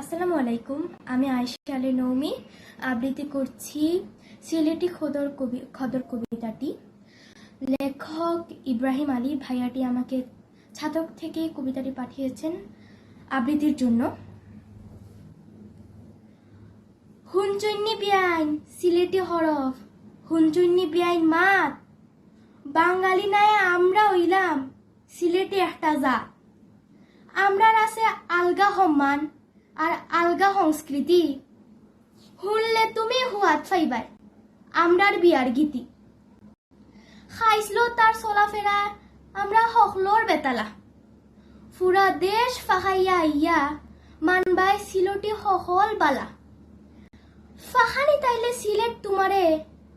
আসসালামু আলাইকুম, আমি আয়েশা আলী নৌমি। আবৃত্তি করছি সিলেটি খদর কবি, খদর কবিতাটি। লেখক ইব্রাহিম আলী ভাইয়াটি আমাকে ছাতক থেকে কবিতাটি পাঠিয়েছেন আবৃত্তির জন্য। হুনচৈন্নি বিয়াইন সিলেটি হরফ, হুনচৈন্নি বিয়াইন মাত। বাঙালি নাই আমরা হইলাম সিলেটি একটা জাত। আমরার আছে আলগা সম্মান আর আলগা সংস্কৃতি। শুনলে তুমি হুয়াত ফাইবাই আমরার বিয়ার গীতি। খাইছিল তার চলাফেরা আমরা সকলোর বেতালা। ফুরা দেশ ফাহাইয়া আইয়া, মানবাই সিলটি সকল বালা। ফাহানি তাইলে সিলেট তোমারে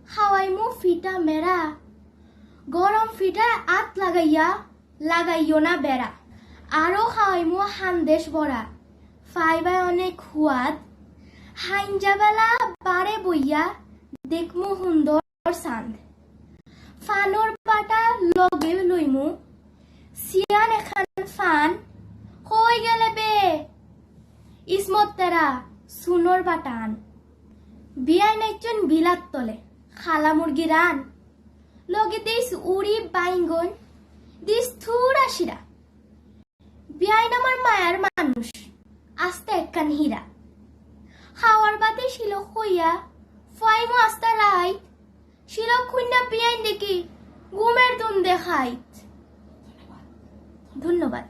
খাওয়াই মু ফিটা মেরা গরম ফিটায় আত লাগাইয়া, লাগাইও না বেড়া আরও খাওয়াই মু হান্দেশ বড়া ফাইবাই অনেক হুয়াদ হাইনজাবেলা বারে বইয়া দেখমু সুন্দর চান্দ ফানৰ পাতা লগে লইমু। চিয়ান এখান ফান হৈ গেলে বে? ইসমত তেরা, সুনর বাটান। বিয়াই নাইচন বিলাত তলে, খালা মুরগি রান। লগে দিস উড়ি বাইঙ্গন, দিস থুরা শিরা। বিয়াই নামার মায়ার আস্তে একখান হীরা। হাওয়ার বাতে শিলক হইয়া ফাইমো আস্তা রাইত শিলক খুন্না পিয়াইন দেখি ঘুমের দুন দেখাইত ধন্যবাদ।